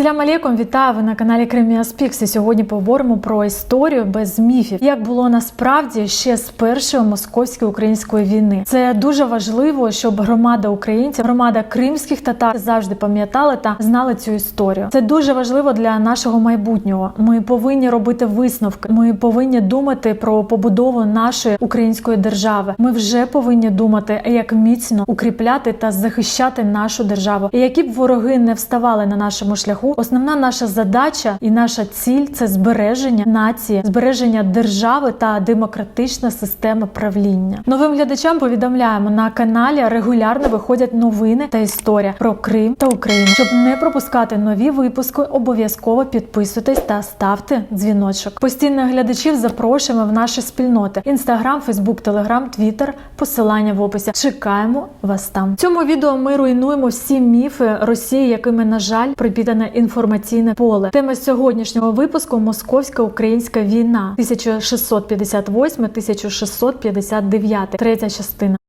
Салям алейкум, вітаю ви на каналі Кремія Спікс. І сьогодні поговоримо про історію без міфів, як було насправді ще з першої московської української війни. Це дуже важливо, щоб громада українців, громада кримських татар завжди пам'ятали та знали цю історію. Це дуже важливо для нашого майбутнього. Ми повинні робити висновки. Ми повинні думати про побудову нашої української держави. Ми вже повинні думати, як міцно укріпляти та захищати нашу державу. І які б вороги не вставали на нашому шляху, основна наша задача і наша ціль це збереження нації, збереження держави та демократична система правління. Новим глядачам повідомляємо на каналі регулярно виходять новини та історія про Крим та Україну. Щоб не пропускати нові випуски, обов'язково підписуйтесь та ставте дзвіночок. Постійних глядачів запрошуємо в наші спільноти: інстаграм, фейсбук, телеграм, твіттер. Посилання в описі. Чекаємо вас там. В цьому відео ми руйнуємо всі міфи Росії, якими на жаль припітане інформаційне поле. Тема сьогоднішнього випуску московська українська війна 1658-1659. Третя частина.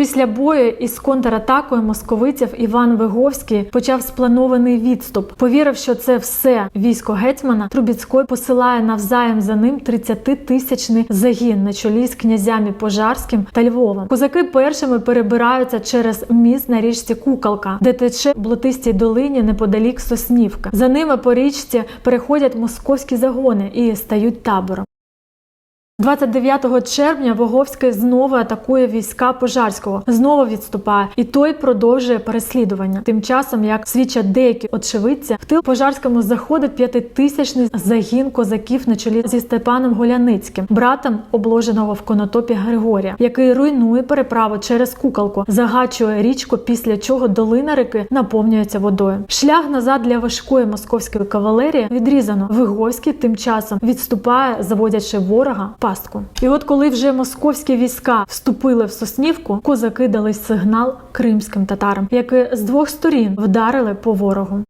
Після бою із контратакою московитів Іван Виговський почав спланований відступ. Повірив, що це все військо гетьмана. Трубіцький посилає навзаєм за ним 30-тисячний загін на чолі з князями Пожарським та Львовом. Козаки першими перебираються через міст на річці Кукалка, де тече в Блотистій долині неподалік Соснівка. За ними по річці переходять московські загони і стають табором. 29 червня Воговський знову атакує війська Пожарського, знову відступає, і той продовжує переслідування. Тим часом, як свідчать деякі очевидці, в тил Пожарському заходить п'ятитисячний загін козаків на чолі зі Степаном Голяницьким, братом обложеного в конотопі Григорія, який руйнує переправу через кукалку, загачує річку, після чого долина реки наповнюється водою. Шлях назад для важкої московської кавалерії відрізано. Виговський тим часом відступає, заводячи ворога пастку. І от коли вже московські війська вступили в Соснівку, козаки дали сигнал кримським татарам, які з двох сторін вдарили по ворогу.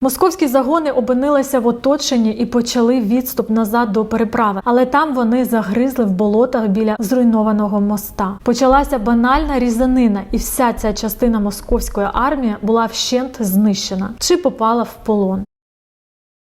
Московські загони опинилися в оточенні і почали відступ назад до переправи, але там вони загризли в болотах біля зруйнованого моста. Почалася банальна різанина, і вся ця частина московської армії була вщент знищена чи попала в полон.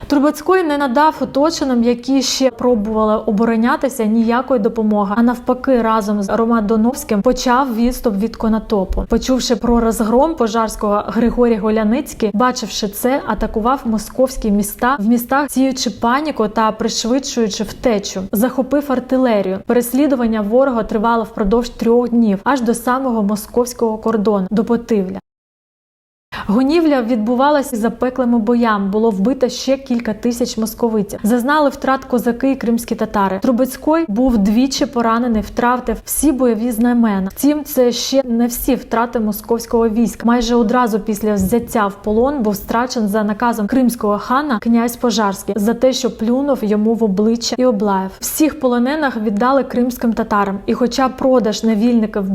Трубецький не надав оточеним, які ще пробували оборонятися ніякої допомоги, а навпаки, разом з Ромадоновським почав відступ від Конотопу. Почувши про розгром пожарського Григорій Голяницький, бачивши це, атакував московські міста в містах, сіючи паніку та пришвидшуючи втечу, захопив артилерію. Переслідування ворога тривало впродовж трьох днів, аж до самого московського кордону до Потивля. Гонівля відбувалася запеклими боям. Було вбито ще кілька тисяч московитів. Зазнали втрат козаки і кримські татари. Трубецький був двічі поранений, втратив всі бойові знамена. Втім, це ще не всі втрати московського війська. Майже одразу після взяття в полон був страчен за наказом кримського хана князь Пожарський за те, що плюнув йому в обличчя і облаяв. Всіх полонених віддали кримським татарам. І, хоча продаж невільників